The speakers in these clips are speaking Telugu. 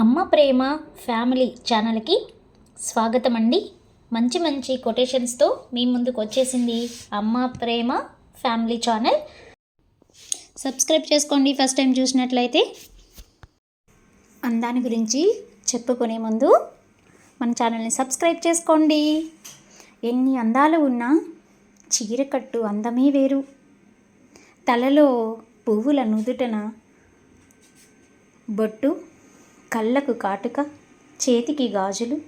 అమ్మ ప్రేమ ఫ్యామిలీ ఛానల్కి స్వాగతం అండి మంచి మంచి కొటేషన్స్తో మీ ముందుకు వచ్చేసింది Amma Prema family channel. Subscribe చేసుకోండి ఫస్ట్ టైం చూసినట్లయితే. అందాని గురించి చెప్పుకునే ముందు మన ఛానల్ని సబ్స్క్రైబ్ చేసుకోండి. ఎన్ని అందాలు ఉన్నా చీరకట్టు అందమే వేరు. తలలో పువ్వుల నుదుటన బొట్టు కళ్ళకు కాటుక చేతికి గాజులు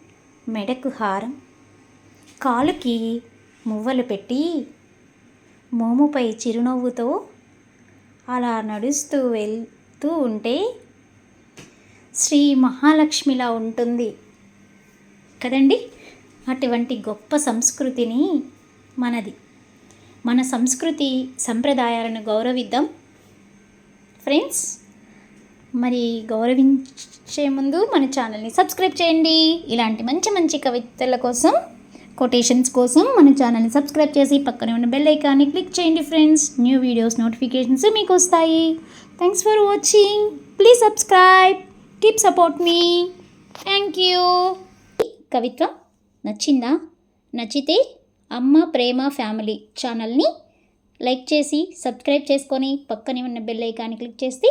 మెడకు హారం కాలుకి మువ్వలు పెట్టి మోముపై చిరునవ్వుతో అలా నడుస్తూ వెళ్తూ ఉంటే శ్రీ మహాలక్ష్మిలా ఉంటుంది. కదండి? అటువంటి గొప్ప సంస్కృతిని మనది. మన సంస్కృతి సంప్రదాయాలను గౌరవిద్దాం. ఫ్రెండ్స్ మరి గౌరవించే ముందు మన ఛానల్ని సబ్స్క్రైబ్ చేయండి. ఇలాంటి మంచి మంచి కవితల కోసం కొటేషన్స్ కోసం మన ఛానల్ని సబ్స్క్రైబ్ చేసి పక్కనే ఉన్న బెల్ ఐకాన్ని క్లిక్ చేయండి ఫ్రెండ్స్ న్యూ వీడియోస్ నోటిఫికేషన్స్ మీకు వస్తాయి. Thanks for watching please subscribe keep support me thank you కవిత్వం నచ్చిందా? నచ్చితే అమ్మ ప్రేమ ఫ్యామిలీ ఛానల్ని లైక్ చేసి సబ్స్క్రైబ్ చేసుకొని పక్కనే ఉన్న బెల్ ఐకాన్ని క్లిక్ చేస్తే